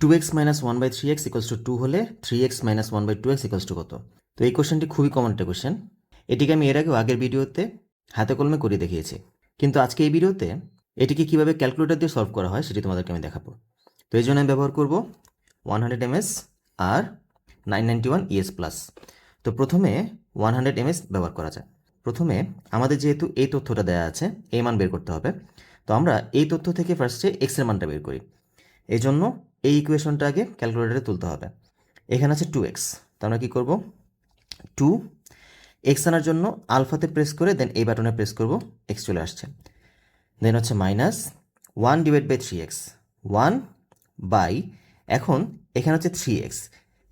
Two x minus one by three x equals to two হলে three x minus one by two x equals two কত? তো এই কোশ্চেনটি খুবই common একটা কোশ্চেন এটিকে আমি এর আগেও আগের ভিডিওতে হাতে কলমে করে দেখিয়েছি। কিন্তু আজকে এই ভিডিওতে এটিকে কীভাবে ক্যালকুলেটর দিয়ে সলভ করা হয় সেটি তোমাদেরকে আমি দেখাবো। তো এই জন্য আমি ব্যবহার করব ওয়ান হান্ড্রেড এমএস আর nine ninety one ES plus তো প্রথমে ওয়ান হান্ড্রেড এমএস ব্যবহার করা যায় প্রথমে আমাদের যেহেতু এই তথ্যটা দেওয়া আছে, এই মান বের করতে হবে। তো আমরা এই তথ্য থেকে ফার্স্টে এক্সের মানটা বের করি। এই জন্য এই ইকুয়েশনটা আগে ক্যালকুলেটরে তুলতে হবে। এখানে আছে টু এক্স তো আমরা কী করব? টু এক্স আনার জন্য আলফাতে প্রেস করে দেন এই বাটনে প্রেস করব এক্স চলে আসছে। দেন হচ্ছে minus one divide by three x one by এখন এখানে হচ্ছে থ্রি এক্স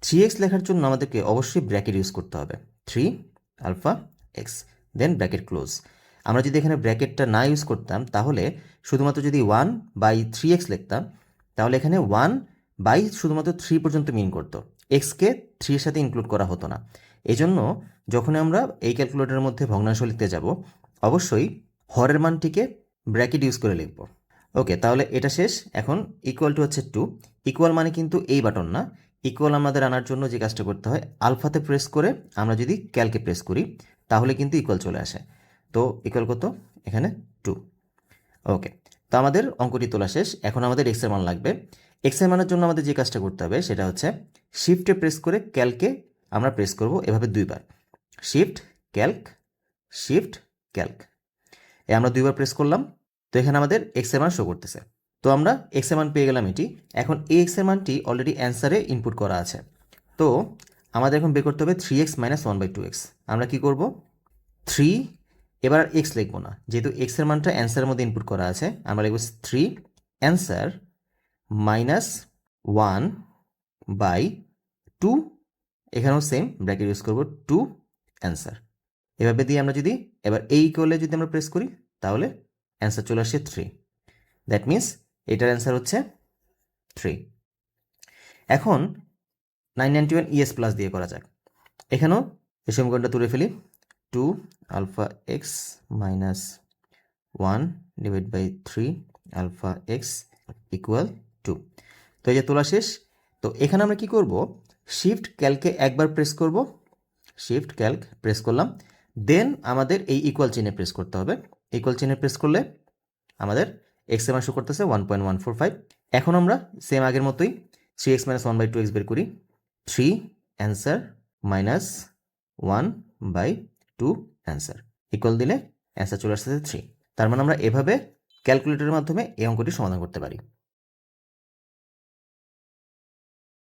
থ্রি এক্স লেখার জন্য আমাদেরকে অবশ্যই ব্র্যাকেট ইউজ করতে হবে। Three alpha x then bracket close আমরা যদি এখানে ব্র্যাকেটটা না ইউজ করতাম, তাহলে শুধুমাত্র যদি ওয়ান বাই থ্রি এক্স লিখতাম তাহলে এখানে ওয়ান বাই শুধুমাত্র থ্রি পর্যন্ত মিন করতো। এক্সকে থ্রির সাথে ইনক্লুড করা হতো না। এই জন্য যখন আমরা এই ক্যালকুলেটরের মধ্যে ভগ্নাংশ লিখতে যাব, অবশ্যই হরের মানটিকে ব্র্যাকেট ইউজ করে লিখব। ওকে তাহলে এটা শেষ। এখন ইকুয়াল টু হচ্ছে টু ইকুয়াল মানে কিন্তু এই বাটন না। ইকুয়াল আমাদের আনার জন্য যে কাজটা করতে হয় আলফাতে প্রেস করে আমরা যদি ক্যালকে প্রেস করি, তাহলে কিন্তু ইকুয়াল চলে আসে। তো ইকুয়াল কত? এখানে টু ওকে তো আমাদের অঙ্কটি তোলা শেষ। এখন আমাদের এক্সের মান লাগবে। এক্সের মানের জন্য আমাদের যে কাজটা করতে হবে সেটা হচ্ছে শিফটে প্রেস করে ক্যালকে আমরা প্রেস করব এভাবে দুইবার। শিফট ক্যালক শিফট ক্যালক এ আমরা দুইবার প্রেস করলাম। তো এখানে আমাদের এক্সের মান শো করতেছে। তো আমরা এক্সের মান পেয়ে গেলাম এটি। এখন এই এক্সের মানটি অলরেডি অ্যান্সারে ইনপুট করা আছে। তো আমাদের এখন বের করতে হবে three x minus one by two x আমরা কী করব? থ্রি এবার আর এক্স লিখব না। যেহেতু এক্সের মানটা অ্যান্সারের মধ্যে ইনপুট করা আছে, আমরা লিখব three answer minus one by two এখানেও সেম ব্র্যাকেট ইউজ করব টু অ্যান্সার এভাবে দিয়ে আমরা যদি, এবার এই ইকুয়ালে যদি আমরা প্রেস করি, তাহলে অ্যান্সার চলে আসে থ্রি দ্যাট মিন্স এটার অ্যান্সার হচ্ছে থ্রি এখন nine ninety one ES plus দিয়ে করা যাক। এখানেও এই সমীকরণটা তুলে ফেলি। Two alpha x minus one divide by three alpha x equal two. তো এই যে তোলা শেষ, তো এখানে আমরা কি করব? শিফট ক্যালকে একবার প্রেস করব। শিফট ক্যালক প্রেস করলাম। দেন আমাদের এই ইকুয়াল চিহ্নে প্রেস করতে হবে। ইকুয়াল চিহ্নে প্রেস করলে আমাদের এক্সের মান শো করতেছে one point one four five এখন আমরা সেম আগের মতোই three x minus one by two x বের করি। Three answer minus one by two answer equal দিলে অ্যান্সার চলে আসতেছে থ্রি তার মানে আমরা এভাবে ক্যালকুলেটরের মাধ্যমে এই অঙ্কটি সমাধান করতে পারি।